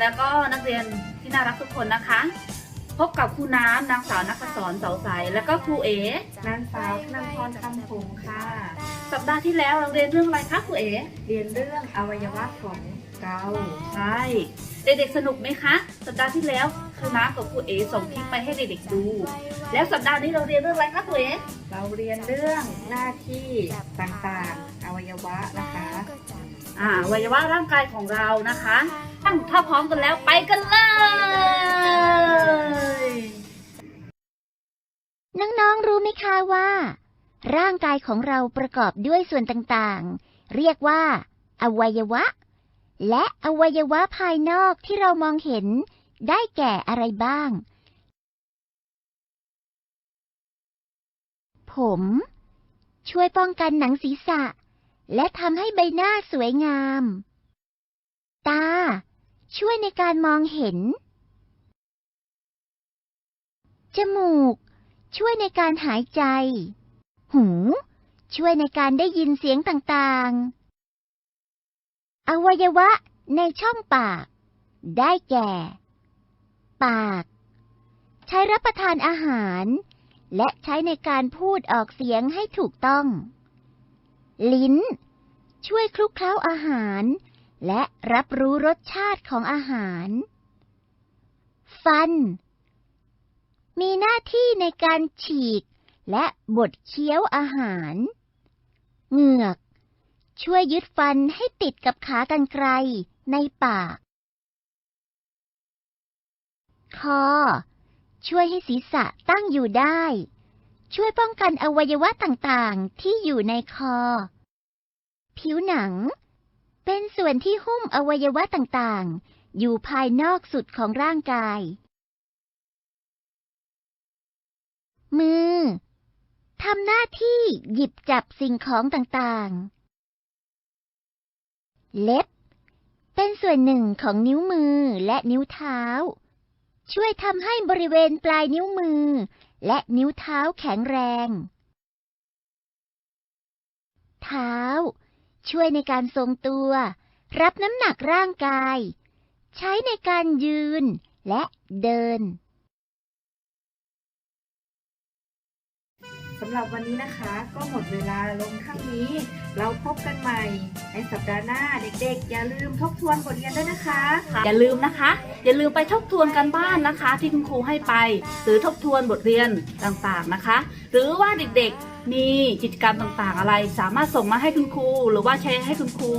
แล้วก็นักเรียนที่น่ารักทุกคนนะคะ พบกับครูน้ำนางสาวนักษรเสาใสแล้วก็ครูเอ๋นางสาวธนันพรคำผงค่ะ สัปดาห์ที่แล้วเราเรียนเรื่องอะไรคะครูเอ๋เรียนเรื่องอวัยวะของเราใช่เด็กๆสนุกไหมคะ สัปดาห์ที่แล้วครูน้ำกับครูเอ๋ส่งคลิปไปให้เด็กๆดู แล้วสัปดาห์นี้เราเรียนเรื่องอะไรคะครูเอ๋เราเรียนเรื่องหน้าที่ต่างๆ อวัยวะนะคะอ่าอวัยวะร่างกายของเรานะคะ ตั้งถ้าพร้อมกันแล้วไปกันเลยน้องๆรู้ไหมคะว่า ร่างกายของเราประกอบด้วยส่วนต่างๆ เรียกว่า อวัยวะ และอวัยวะภายนอกที่เรามองเห็นได้แก่อะไรบ้าง ผม ช่วยป้องกันหนังศีรษะ และทำให้ใบหน้าสวยงาม ตา ช่วยในการมองเห็น จมูก ช่วยในการหายใจ หู ช่วยในการได้ยินเสียงต่างๆ อวัยวะในช่องปาก ได้แก่ ปาก ใช้รับประทานอาหาร และใช้ในการพูดออกเสียงให้ถูกต้อง ลิ้น ช่วยคลุกเคล้าอาหาร และรับรู้รสชาติของอาหาร ฟัน มีหน้าที่ในการฉีก และบดเคี้ยวอาหาร เหงือก ช่วยยึดฟันให้ติดกับขากรรไกรในปาก คอ ช่วยให้ศีรษะตั้งอยู่ได้ ช่วยป้องกันอวัยวะต่างๆที่อยู่ในคอ ผิวหนัง เป็นส่วนที่หุ้มอวัยวะต่างๆ อยู่ภายนอกสุดของร่างกาย มือทำหน้าที่หยิบจับสิ่งของต่างๆ เล็บ เป็นส่วนหนึ่งของนิ้วมือและนิ้วเท้า ช่วยทำให้บริเวณปลายนิ้วมือ และนิ้วเท้าแข็งแรง เท้า ช่วยในการทรงตัว รับน้ำหนักร่างกาย ใช้ในการยืนและเดินสำหรับวันนี้นะคะก็หมดเวลาลงเท่านี้ เราพบกันใหม่ ในสัปดาห์หน้าเด็กๆ อย่าลืมทบทวนบทเรียนด้วยนะคะ อย่าลืมนะคะ อย่าลืมไปทบทวนกันบ้านนะคะ ที่คุณครูให้ไป หรือทบทวนบทเรียนต่างๆนะคะ หรือว่าเด็กๆ มีกิจกรรมต่างๆ อะไร สามารถส่งมาให้คุณครู หรือว่าแชร์ให้คุณครู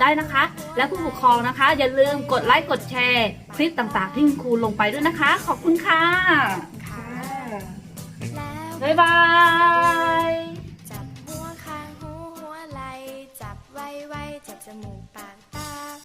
ได้นะคะ และผู้ปกครองนะคะ อย่าลืมกดไลค์กดแชร์ คลิปต่างๆ ที่คุณครูลงไปด้วยนะคะ ขอบคุณค่ะค่ะบ๊ายบาย